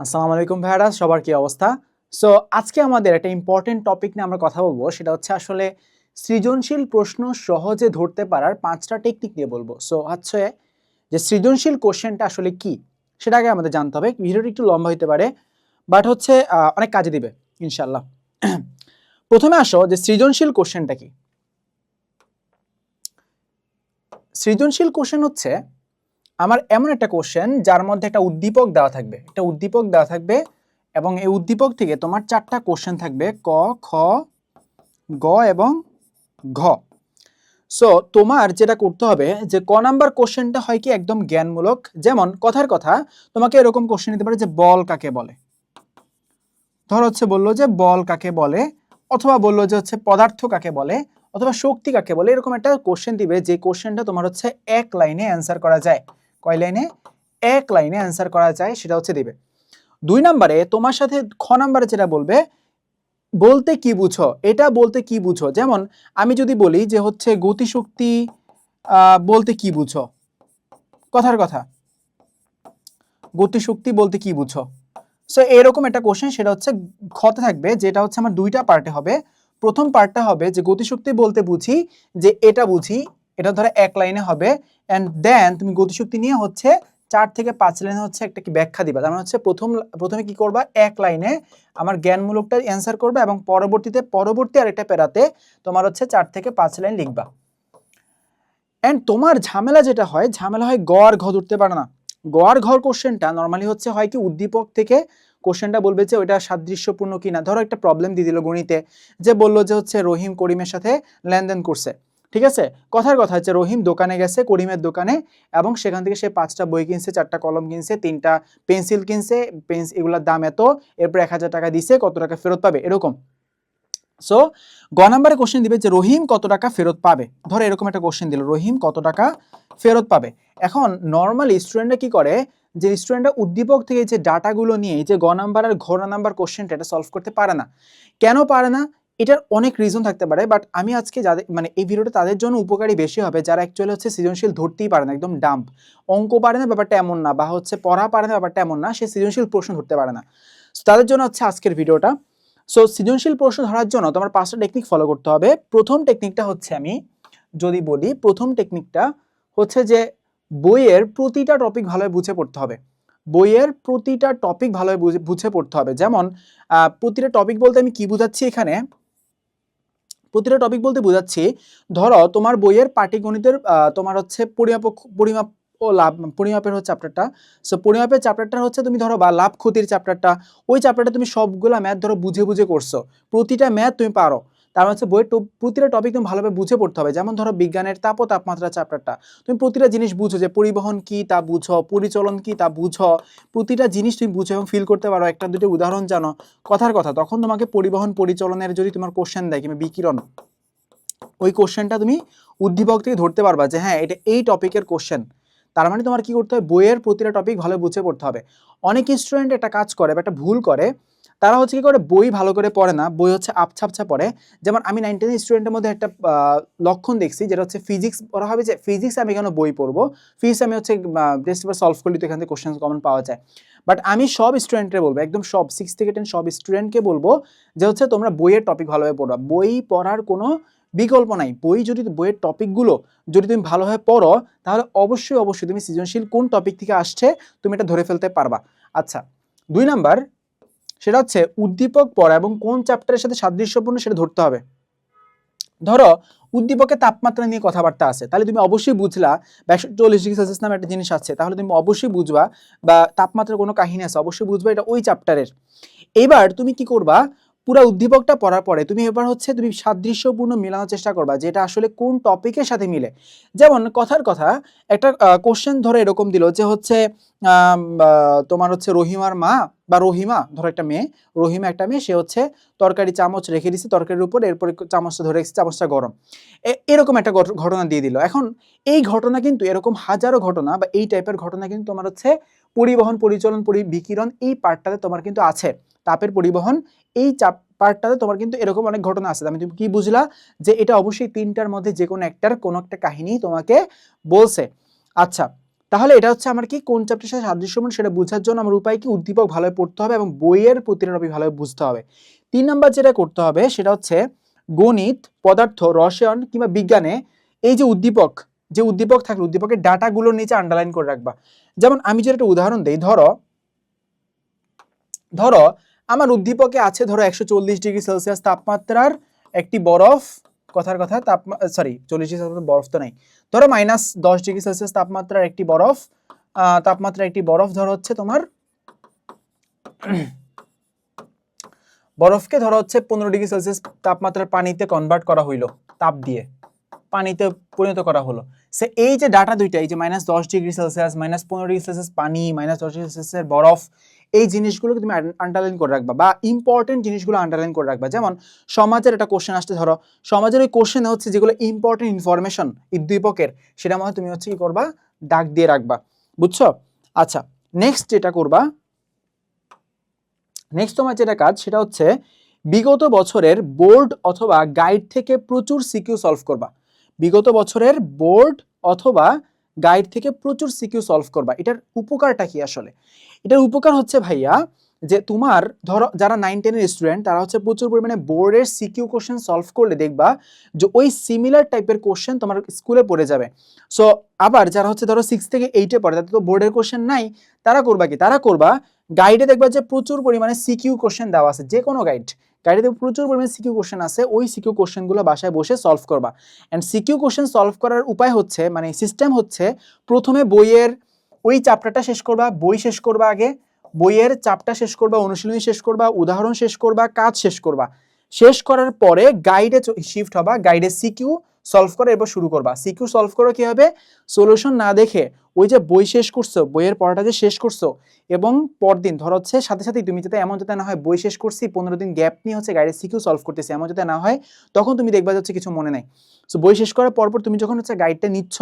আসসালামু আলাইকুম ভাইরা সবার কি অবস্থা? সো আজকে আমাদের একটা ইম্পর্টেন্ট টপিক নিয়ে আমরা কথা বলব, সেটা হচ্ছে আসলে সৃজনশীল প্রশ্ন সহজে ধরতে পারার পাঁচটা টেকনিক নিয়ে বলব। সো হচ্ছে যে সৃজনশীল কোশ্চেনটা আসলে কি, সেটা আগে আমাদের জানতে হবে। ভিডিওটি একটু লম্বা হতে পারে বাট হচ্ছে অনেক কাজে দিবে ইনশাল্লাহ প্রথমে আসো যে সৃজনশীল কোশ্চেনটা কি? সৃজনশীল কোশ্চেন হচ্ছে আমার এমন একটা কোশ্চেন যার মধ্যে একটা উদ্দীপক দেওয়া থাকবে। একটা উদ্দীপক দেওয়া থাকবে এবং এই উদ্দীপক থেকে তোমার চারটা কোশ্চেন থাকবে, ক, খ, গ এবং ঘ। সো তোমার যেটা করতে হবে যে, ক নাম্বার কোশ্চেনটা হয় কি একদম জ্ঞানমূলক? যেমন, কথার কথা, তোমাকে এরকম কোশ্চেন নিতে পারে যে, বল কাকে বলে? ধর হচ্ছে বলল যে, বল কাকে বলে? অথবা বলল যে, হচ্ছে পদার্থ কাকে বলে? অথবা শক্তি কাকে বলে? এরকম একটা কোশ্চেন দিবে, যে কোশ্চেনটা তোমার হচ্ছে এক লাইনে অ্যান্সার করা যায়। কয় লাইনে? এক লাইনে অ্যান্সার করা যায়, সেটা হচ্ছে দিবে। দুই নম্বরে তোমার সাথে খ নাম্বারে যেটা বলবে, বলতে কি বুঝো? এটা বলতে কি বুঝো? যেমন আমি যদি বলি যে হচ্ছে গতিশক্তি বলতে কি বুঝো? কথার কথা। গতিশক্তি বলতে কি বুঝো? সো এরকম একটা কোশ্চেন সেটা হচ্ছে খতে থাকবে, যেটা হচ্ছে আমার দুইটা পার্টে হবে। প্রথম পার্টটা হবে যে গতিশক্তি বলতে বুঝি, যে এটা বুঝি এটা ধরো এক লাইনে হবে। অ্যান্ড দেন তুমি গতিশক্তি নিয়ে হচ্ছে চার থেকে পাঁচ লাইনে হচ্ছে একটা কি ব্যাখ্যা দিবা। তার মানে হচ্ছে প্রথম, প্রথমে কি করবা? এক লাইনে আমার জ্ঞানমূলকটা অ্যান্সার করবে এবং পরবর্তীতে, পরবর্তী আরেকটা পেরাতে তোমার হচ্ছে চার থেকে পাঁচ লাইন লিখবা। অ্যান্ড তোমার ঝামেলা যেটা হয়, ঝামেলা হয় গ আর ঘ ধরতে পারে না। গ আর ঘর কোশ্চেনটা নর্মালি হচ্ছে হয় কি উদ্দীপক থেকে কোশ্চেনটা বলবে যে ওইটা সাদৃশ্যপূর্ণ কিনা। ধরো একটা প্রবলেম দিয়ে দিল গণিতে, যে বলল যে হচ্ছে রহিম করিমের সাথে লেনদেন করছে। ঠিক আছে? কথার কথা হচ্ছে রহিম দোকানে গেছে, করিমের দোকানে, এবং সেখান থেকে সে পাঁচটা বই কিনছে, চারটা কলম কিনছে, তিনটা পেন্সিল কিনছে, পেন্স, এগুলোর দাম এত, এরপর এক হাজার টাকা দিছে, কত টাকা ফেরত পাবে? এরকম। সো গ নাম্বারে কোশ্চেন দিবে যে রহিম কত টাকা ফেরত পাবে? ধরো এরকম একটা কোশ্চেন দিল, রহিম কত টাকা ফেরত পাবে? এখন নর্মালি স্টুডেন্টরা কি করে? যে স্টুডেন্টরা উদ্দীপক থেকে যে ডাটাগুলো নিয়ে, যে গ নাম্বার আর ঘ নাম্বার কোশ্চেনটা এটা সলভ করতে পারে না। কেন পারে না? এটার অনেক রিজন থাকতে পারে বাট আমি আজকে যাদের মানে এই ভিডিওটা তাদের জন্য উপকারী বেশি হবে যারা অ্যাকচুয়ালি হচ্ছে সৃজনশীল ধরতেই পারে না, একদম ডাম্প অঙ্ক পারে না, ব্যাপারটা এমন না, বা হচ্ছে পড়া পারে না, ব্যাপারটা এমন না, সে সৃজনশীল প্রশ্ন ধরতে পারে না। তাদের জন্য হচ্ছে আজকের ভিডিওটা সো সৃজনশীল প্রশ্ন ধরার জন্য তোমার পাঁচটা টেকনিক ফলো করতে হবে। প্রথম টেকনিকটা হচ্ছে আমি যদি বলি, প্রথম টেকনিকটা হচ্ছে যে বইয়ের প্রতিটা টপিক ভালোভাবে বুঝে পড়তে হবে। বইয়ের প্রতিটা টপিক ভালোভাবে বুঝে পড়তে হবে। যেমন প্রতিটা টপিক বলতে আমি কি বোঝাচ্ছি এখানে? প্রতিটা টপিক বলতে বোঝাচ্ছি, ধরো তোমার বইয়ের পাটিগণিতের তোমার হচ্ছে পরিমাপক, পরিমাপ ও লাভ, পরিমাপের হচ্ছে চ্যাপ্টারটা সো পরিমাপের চ্যাপ্টারটা হচ্ছে তুমি ধরো বা লাভ ক্ষতির চ্যাপ্টারটা ওই চ্যাপ্টারটা তুমি সবগুলা ম্যাথ ধরো বুঝে বুঝে করছ। প্রতিটা ম্যাথ তুমি পারো। তার মানে হচ্ছে বইয়ের প্রতিটা টপিক তুমি ভালোভাবে বুঝে পড়তে হবে। যেমন ধরো বিজ্ঞানের তাপ ও তাপমাত্রা চ্যাপ্টারটা তুমি প্রতিটা জিনিস বুঝো যে পরিবহন কি তা বুঝো, পরিচলন কি তা বুঝো। প্রতিটা জিনিস তুমি বুঝো এবং ফিল করতে পারো। একটা, দুটো উদাহরণ জানো। কথার কথা, তখন তোমাকে পরিবহন পরিচালনের যদি তোমার কোশ্চেন দেয়, কিংবা বিকিরণ, ওই কোশ্চেনটা তুমি উদ্দীপক থেকে ধরতে পারবা যে হ্যাঁ এটা এই টপিকের কোশ্চেন তার মানে তোমার কি করতে হবে? বইয়ের প্রতিটা টপিক ভালো বুঝে পড়তে হবে। অনেক স্টুডেন্ট একটা কাজ করে বা একটা ভুল করে তারা হচ্ছে কি করে বই ভালো করে পড়ে না, বই হচ্ছে আপছা আপছা পড়ে। যেমন আমি নাইন টেন স্টুডেন্টের মধ্যে একটা লক্ষণ দেখছি, যেটা হচ্ছে ফিজিক্স ওরা হবে যে ফিজিক্স আমি কেন বই পড়ব? ফিজিক্স আমি হচ্ছে টেস্ট পেপার সলভ করলে তো এখান থেকে কোশ্চেন কমন পাওয়া যায়। বাট আমি সব স্টুডেন্টকে বলব, একদম সব সিক্স থেকে টেন সব স্টুডেন্টকে বলব যে হচ্ছে তোমরা বইয়ের টপিক ভালোভাবে পড়বা বই পড়ার কোনো বিকল্প নাই। বই যদি বইয়ের টপিকগুলো যদি তুমি ভালোভাবে পড়ো, তাহলে অবশ্যই অবশ্যই তুমি সৃজনশীল কোন টপিক থেকে আসছে, তুমি এটা ধরে ফেলতে পারবা। আচ্ছা দুই নাম্বার সেটা হচ্ছে উদ্দীপক পড়া এবং কোন চ্যাপ্টারের সাথে সাদৃশ্যপূর্ণ সেটা ধরতে হবে। ধরো, উদ্দীপকের তাপমাত্রা নিয়ে কথাবার্তা আছে। তাহলে তুমি অবশ্যই বুঝলা একশো চল্লিশ ডিগ্রি সেলসিয়াস নামে একটা জিনিস আছে। তাহলে তুমি অবশ্যই বুঝবা বা তাপমাত্রার কোনো কাহিনী আছে, অবশ্যই বুঝবা এটা ওই চ্যাপ্টারের এবার তুমি কি করবা? পুরো উদ্দীপকটা পড়ার পরে তুমি এবার হচ্ছে তুমি সাদৃশ্যপূর্ণ মেলানোর চেষ্টা করবা যে এটা আসলে কোন টপিকের সাথে মিলে। যেমন কথার কথা, একটা কোশ্চেন ধরে এরকম দিল যে হচ্ছে তোমার হচ্ছে রহিমার মা বা রহিমা, ধরো একটা মেয়ে, রহিমা একটা মেয়ে, সে হচ্ছে তরকারি চামচ রেখে দিচ্ছে তরকারির উপর, এরপরে চামচটা ধরে রেখেছে, চামচটা গরম। এরকম একটা ঘট- ঘটনা দিয়ে দিল। এখন এই ঘটনা কিন্তু, এরকম হাজারো ঘটনা বা এই টাইপের ঘটনা কিন্তু তোমার হচ্ছে পরিবহন, পরিচালন পরি বিকিরণ এই পার্টটাতে তোমার কিন্তু আছে। তাপের পরিবহন, এই চাপ, পার্টটাতে তোমার কিন্তু এরকম অনেক ঘটনা আছে। আমি তুমি কি বুঝলা যে এটা অবশ্যই তিনটার মধ্যে যে কোনো একটার কোনো একটা কাহিনী তোমাকে বলছে। আচ্ছা তাহলে এটা হচ্ছে আমার কি, কোন চ্যাপ্টার সাথে সাদৃশ্যপূর্ণ সেটা বোঝার জন্য আমার উপায় কি, উদ্দীপক ভালোভাবে পড়তে হবে এবং বইয়ের টপিক ভালোভাবে বুঝতে হবে। তিন নাম্বার যেটা করতে হবে সেটা হচ্ছে গণিত, পদার্থ, রসায়ন কিংবা বিজ্ঞানে এই যে উদ্দীপক যে উদ্দীপক থাকলে উদ্দীপকের ডাটাগুলোর নিচে আন্ডারলাইন করে রাখবা। যেমন আমি যদি একটা উদাহরণ দেই, ধরো ধরো, আমার উদ্দীপকে আছে ধরো একশো চল্লিশ ডিগ্রি সেলসিয়াস তাপমাত্রার একটি বরফ কথার কথা তাপমা সরি চল্লিশ ডিগ্রি সেলসিয়াস বরফ তো নেই। ধরো মাইনাস দশ ডিগ্রি সেলসিয়াস তাপমাত্রার একটি বরফ আহ, তাপমাত্রার একটি বরফ ধরো হচ্ছে তোমার বরফকে ধরো হচ্ছে পনেরো ডিগ্রি সেলসিয়াস তাপমাত্রার পানিতে কনভার্ট করা হইল তাপ দিয়ে। পানিতে পরিণত করা হলো। সে এই যে ডাটা দুইটা এই যে মাইনাস দশ ডিগ্রি সেলসিয়াস মাইনাস পনেরো ডিগ্রি সেলসিয়াস পানি মাইনাস দশ ডিগ্রি সেলসিয়াস বরফ এই জিনিসগুলোকে তুমি আন্ডারলাইন করে রাখবা বা ইম্পর্টেন্ট জিনিসগুলো আন্ডারলাইন করে রাখবা। যেমন সমাজের একটা কোশ্চেন আসতে ধরো, সমাজের ওই কোশ্চেন হচ্ছে যেগুলো ইম্পর্টেন্ট ইনফরমেশন উদ্দীপকের, সেটা মধ্যে তুমি হচ্ছে কি করবা? দাগ দিয়ে রাখবা। বুঝছ? আচ্ছা নেক্সট যেটা করবা নেক্সট তোমার যেটা কাজ, সেটা হচ্ছে বিগত বছরের বোর্ড অথবা গাইড থেকে প্রচুর সিকিউ সলভ করবা। বিগত বছরের বোর্ড অথবা গাইড থেকে প্রচুর সিকিউ সলভ করবা। এটার উপকারটা কি আসলে? এটার উপকার হচ্ছে ভাইয়া, যে তোমার ধরো যারা নাইন টেনের স্টুডেন্ট তারা হচ্ছে প্রচুর পরিমাণে বোর্ডের সিকিউ কোশ্চেন সলভ করলে দেখবা যে ওই সিমিলার টাইপের কোশ্চেন তোমার স্কুলে পড়ে যাবে। সো আবার যারা হচ্ছে ধরো সিক্স থেকে এইটে পড়ে, তাদের তো বোর্ডের কোশ্চেন নাই, তারা করবা কি? তারা করবা গাইডে দেখবা যে প্রচুর পরিমাণে সিকিউ কোশ্চেন দেওয়া আছে যে কোনো গাইড গাইডে প্রচুর পরিমাণে সিকিউ কোশ্চেন আছে, ওই সিকিউ কোশ্চেনগুলো বাসায় বসে সলভ করবা। অ্যান্ড সিকিউ কোশ্চেন সলভ করার উপায় হচ্ছে মানে সিস্টেম হচ্ছে প্রথমে বইয়ের ওই চ্যাপ্টারটা শেষ করবা, বই শেষ করবা আগে, বইয়ের চাপটা শেষ করবা, অনুশীলনী শেষ করবা, উদাহরণ শেষ করবা, কাজ শেষ করবা। শেষ করার পরে গাইডে শিফট হবা গাইডে সিকিউ সলভ করে এরপর শুরু করবা। সিকিউ সলভ করে কি হবে? সলিউশন না দেখে ওই যে বই শেষ করছ, বইয়ের পড়াটা যে শেষ করছ, এবং পরদিন, ধর হচ্ছে সাথে সাথেই তুমি যাতে এমন যাতে না হয় বই শেষ করছি, পনেরো দিন গ্যাপ নিয়ে হচ্ছে গাইডের সিকিউ সলভ করতেছি, এমন যাতে না হয়, তখন তুমি দেখবা যে হচ্ছে কিছু মনে নাই। সো বই শেষ করার পরপর তুমি যখন হচ্ছে গাইডটা নিচ্ছ,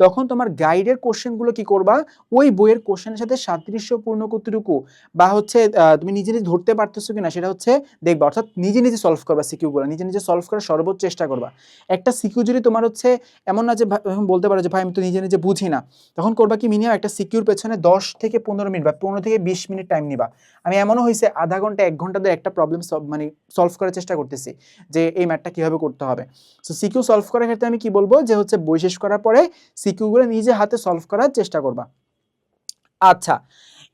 তখন তোমার গাইডের কোশ্চেনগুলো কি করবা? ওই বইয়ের কোশ্চেনের সাথে সাদৃশ্যপূর্ণ কতটুকু? বা হচ্ছে তুমি নিজে নিজে ধরতে পারতেছো কিনা, সেটা হচ্ছে দেখবা, অর্থাৎ নিজে নিজে সলভ করবা সিকিউগুলো নিজে নিজে সলভ করার সর্বোচ্চ চেষ্টা করবা। একটা সিকিউ যদি তোমার হচ্ছে এমন না যে বলতে পারো যে, ভাই, আমি তো নিজে নিজে বুঝি না। তখন করবা কি মিনিমাম একটা সিকিউর পেছনে দশ থেকে পনেরো মিনিট বা পনেরো থেকে বিশ মিনিট টাইম নিবা। আমি এমনও হয়েছে, আধা ঘণ্টা, এক ঘণ্টা ধরে একটা প্রবলেম মানে সলভ করার চেষ্টা করতেছি যে এই ম্যাটটা কীভাবে করতে হবে। সো সিকিউ সলভ করার ক্ষেত্রে আমি কি বলব? যে হচ্ছে বই শেষ করার পরে সিকিউগুলো নিজে হাতে সলভ করার চেষ্টা করবা। আচ্ছা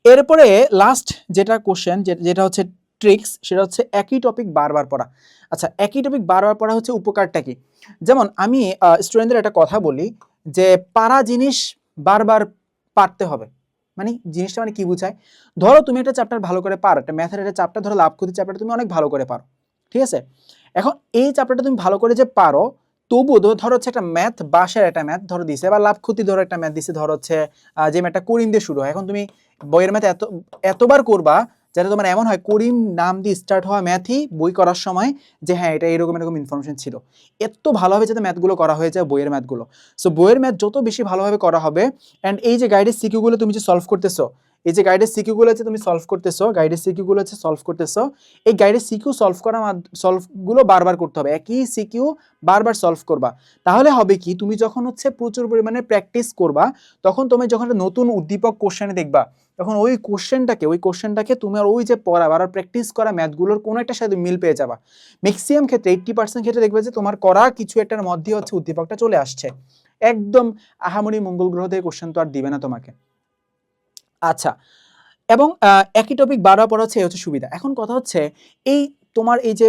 এরপরে লাস্ট যেটা কোশ্চেন যেটা হচ্ছে ট্রিক্স সেটা হচ্ছে একই টপিক বারবার পড়া। আচ্ছা একই টপিক বারবার পড়া হচ্ছে উপকারটা কি? যেমন আমি স্টুডেন্টদের একটা কথা বলি যে পারা জিনিস বারবার পারতে হবে। মানে জিনিসটা মানে কি বোঝায়? ধরো তুমি একটা চ্যাপ্টার ভালো করে পারো, একটা ম্যাথের একটা চ্যাপ্টার ধরো লাভ ক্ষতি চ্যাপ্টার তুমি অনেক ভালো করে পারো, ঠিক আছে? এখন এই চ্যাপ্টারটা তুমি ভালো করে যে পারো, তবুও ধরো হচ্ছে একটা ম্যাথ বাসের একটা ম্যাথ ধরো দিছে বা লাভ ক্ষতি ধরো একটা ম্যাথ দিছে, ধরো হচ্ছে যে ম্যাথটা করিম দিয়ে শুরু হয়। এখন তুমি বইয়ের ম্যাথ এত, এতবার করবা যাতে তোমার এমন হয়, করিম নাম দিয়ে স্টার্ট হওয়া ম্যাথই বই করার সময় যে হ্যাঁ এটা এরকম এরকম ইনফরমেশন ছিল। এত ভালোভাবে যাতে ম্যাথগুলো করা হয়ে যায় বইয়ের ম্যাথগুলো সো বইয়ের ম্যাথ যত বেশি ভালোভাবে করা হবে অ্যান্ড এই যে গাইডের সিকিউগুলো তুমি যে সলভ করতেছো এই যে গাইডের সিকিউগুলো আছে তুমি সলভ করতেছো গাইডের সিকিউগুলো আছে সলভ করতেছো, এই গাইডের সিকিউ সলভ করা সলভগুলো বারবার করতে হবে, একই সিকিউ বারবার সলভ করবা। তাহলে হবে কি, তুমি যখন হচ্ছে প্রচুর পরিমাণে প্র্যাকটিস করবা, তখন তুমি যখন নতুন উদ্দীপক কোশ্চেনে দেখবা, তখন ওই কোশ্চেনটাকে ওই কোশ্চেনটাকে তুমি আর ওই যে পড়া আর প্র্যাকটিস করা ম্যাথগুলোর কোনো একটা সাথে মিল পেয়ে যাবা। ম্যাক্সিমাম ক্ষেত্রে এইট্টি পার্সেন্ট ক্ষেত্রে দেখবে যে তোমার করা কিছু একটার মধ্যে হচ্ছে উদ্দীপকটা চলে আসছে। একদম আহামরি মঙ্গল গ্রহ থেকে কোশ্চেন তো আর দিবে না তোমাকে। আচ্ছা এবং একই টপিক বারবার পড়া হচ্ছে হচ্ছে সুবিধা। এখন কথা হচ্ছে, এই তোমার এই যে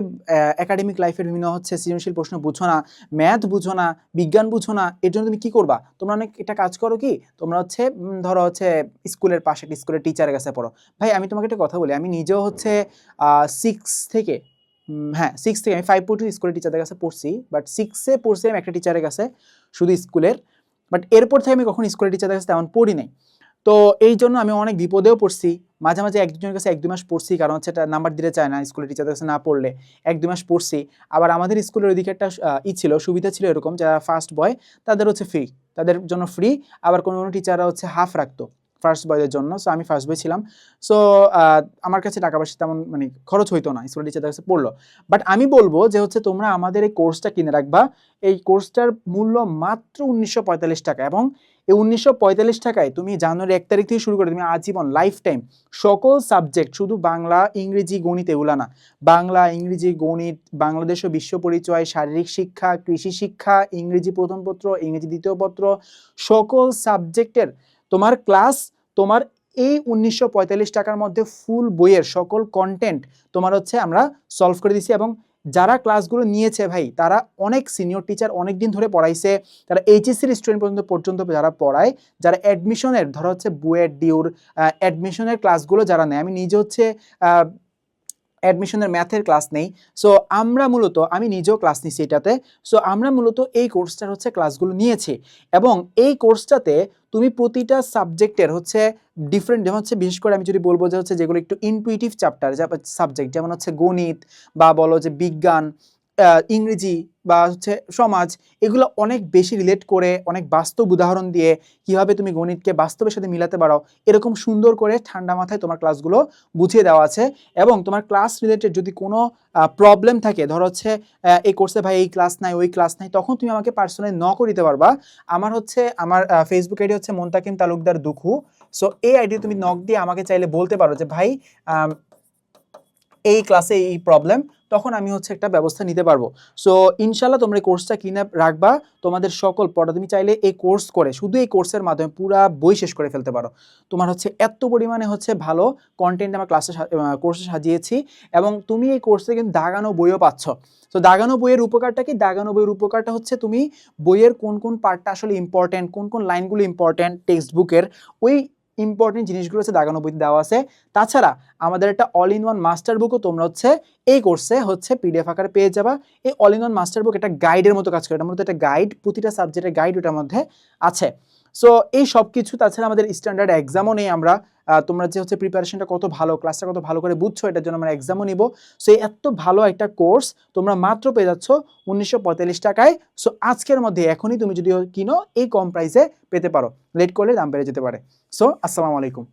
একাডেমিক লাইফের বিভিন্ন হচ্ছে, সৃজনশীল প্রশ্ন বুঝো না ম্যাথ বুঝো না, বিজ্ঞান বুঝো না, এর জন্য তুমি কি করবা? তোমরা অনেক এটা কাজ করো কি, তোমরা হচ্ছে ধরো হচ্ছে, স্কুলের পাশে, একটা স্কুলের টিচারের কাছে পড়ো। ভাই, আমি তোমাকে একটা কথা বলি, আমি নিজেও হচ্ছে সিক্স থেকে হ্যাঁ সিক্স থেকে, আমি ফাইভ টু স্কুলের টিচারের কাছে পড়ছি বাট সিক্সে পড়ছি আমি একটা টিচারের কাছে, শুধু স্কুলের বাট এরপর থেকে আমি কখন স্কুলের টিচারদের কাছে তেমন পড়ি নাই। তো এই জন্য আমি অনেক বিপদেও পড়ছি। মাঝে মাঝে এক দুজনের কাছে এক দুই মাস পড়ছি, কারণ হচ্ছে এটা নাম্বার দিতে চায় না স্কুলের টিচারদের কাছে না পড়লে। এক দুই মাস পড়ছি, আবার আমাদের স্কুলের ওইদিকে একটা ই ছিল, সুবিধা ছিল এরকম, যারা ফার্স্ট বয় তাদের হচ্ছে ফ্রি তাদের জন্য ফ্রি আবার কোনো কোনো টিচাররা হচ্ছে হাফ রাখতো। ফার্স্ট বয়দের জন্য সো আমি ফার্স্ট বয় ছিলাম। সো আমার কাছে টাকা পয়সা তেমন মানে খরচ হইতো না স্কুল টিচারদের কাছে পড়ল। বাট আমি বলব যে হচ্ছে তোমরা আমাদের এই কোর্সটা কিনে রাখবা। এই কোর্সটার মূল্য মাত্র উনিশশো পঁয়তাল্লিশ টাকা এবং এই উনিশশো পঁয়তাল্লিশ টাকায় তুমি জানুয়ারি এক তারিখ থেকে শুরু করে তুমি আজীবন লাইফ টাইম সকল সাবজেক্ট শুধু বাংলা, ইংরেজি, গণিত এগুলা না। বাংলা, ইংরেজি, গণিত, বাংলাদেশ ও বিশ্ব পরিচয়, শারীরিক শিক্ষা, কৃষি শিক্ষা, ইংরেজি প্রথম পত্র, ইংরেজি দ্বিতীয় পত্র, সকল সাবজেক্টের তোমার ক্লাস, তোমার এই উনিশশো পঁয়তাল্লিশ টাকার মধ্যে ফুল বইয়ের সকল কন্টেন্ট তোমার হচ্ছে আমরা সলভ করে দিছি এবং যারা ক্লাসগুলো নিয়েছে ভাই, তারা অনেক সিনিয়র টিচার অনেক দিন ধরে পড়াইছে, তারা এইচএসসির স্টুডেন্ট পর্যন্ত পর্যন্ত যারা পড়ায়, যারা অ্যাডমিশনের ধরো হচ্ছে বুয়েট ডিউর অ্যাডমিশনের ক্লাসগুলো যারা নেয়, আমি নিজে হচ্ছে অ্যাডমিশনের ম্যাথের ক্লাস নেই। সো আমরা মূলত, আমি নিজেও ক্লাস নিচ্ছি এটাতে। সো আমরা মূলত এই কোর্সটার হচ্ছে ক্লাসগুলো নিয়েছি। এবং এই কোর্সটাতে তুমি প্রতিটা সাবজেক্টের হচ্ছে ডিফারেন্ট যেমন হচ্ছে বিশেষ করে আমি যদি বলব যে হচ্ছে যেগুলো একটু ইনটুইটিভ চ্যাপ্টার যা সাবজেক্ট যেমন হচ্ছে গণিত বা বলো যে বিজ্ঞান ইংরেজি বা হচ্ছে সমাজ, এগুলো অনেক বেশি রিলেট করে, অনেক বাস্তব উদাহরণ দিয়ে কীভাবে তুমি গণিতকে বাস্তবের সাথে মিলাতে পারো, এরকম সুন্দর করে ঠান্ডা মাথায় তোমার ক্লাসগুলো বুঝিয়ে দেওয়া আছে এবং তোমার ক্লাস রিলেটেড যদি কোনো প্রবলেম থাকে, ধরো হচ্ছে এই কোর্সে ভাই এই ক্লাস নাই, ওই ক্লাস নাই, তখন তুমি আমাকে পার্সোনালি ন করে দিতে পারবা। আমার হচ্ছে, আমার ফেসবুক আইডি হচ্ছে মোন্তাকিম তালুকদার দুখু। সো এই আইডি তুমি নক দিয়ে আমাকে চাইলে বলতে পারো যে, ভাই এই ক্লাসে এই প্রবলেম তখন আমি হচ্ছে একটা ব্যবস্থা নিতে পারব। সো ইনশাল্লাহ তোমরা এই কোর্সটা কিনে রাখবা। তোমাদের সকল পড়া তুমি চাইলে এই কোর্স করে, শুধু এই কোর্সের মাধ্যমে পুরা বই শেষ করে ফেলতে পারো। তোমার হচ্ছে এত পরিমাণে হচ্ছে ভালো কন্টেন্ট আমার ক্লাসে কোর্সে সাজিয়েছি এবং তুমি এই কোর্সে কিন্তু দাগানো বইও পাচ্ছ। তো দাগানো বইয়ের উপকারটা কি? দাগানো বইয়ের উপকারটা হচ্ছে তুমি বইয়ের কোন কোন পার্টটা আসলে ইম্পর্ট্যান্ট কোন কোন লাইনগুলো ইম্পর্ট্যান্ট টেক্সট বুকের ওই ইম্পর্টেন্ট জিনিসগুলো হচ্ছে দাগানো বইতে দেওয়া আছে। তাছাড়া আমাদের একটা অল ইন ওয়ান মাস্টার বুকও তোমরা হচ্ছে এই কোর্সে হচ্ছে পিডিএফ আকারে পেয়ে যাবা। এই all in one master book একটা গাইডের মতো কাজ করে। মধ্যে একটা গাইড প্রতিটা সাবজেক্টের গাইড ওটার মধ্যে আছে। সো এই সব কিছু তাছাড়া আমাদের স্ট্যান্ডার্ড এক্সামও নেই আমরা। তোমরা যে হচ্ছে প্রিপারেশনটা কত ভালো ক্লাসটা কত ভালো করে বুঝছ, এটার জন্য আমরা এক্সামও নিব। সো এই এত ভালো একটা কোর্স তোমরা মাত্র পেয়ে যাচ্ছ উনিশশো পঁয়তাল্লিশ টাকায়। সো আজকের মধ্যে এখনই তুমি যদি কিনো, এই কম প্রাইসে পেতে পারো। লেট করলে দাম বেড়ে যেতে পারে। সো আসসালামু আলাইকুম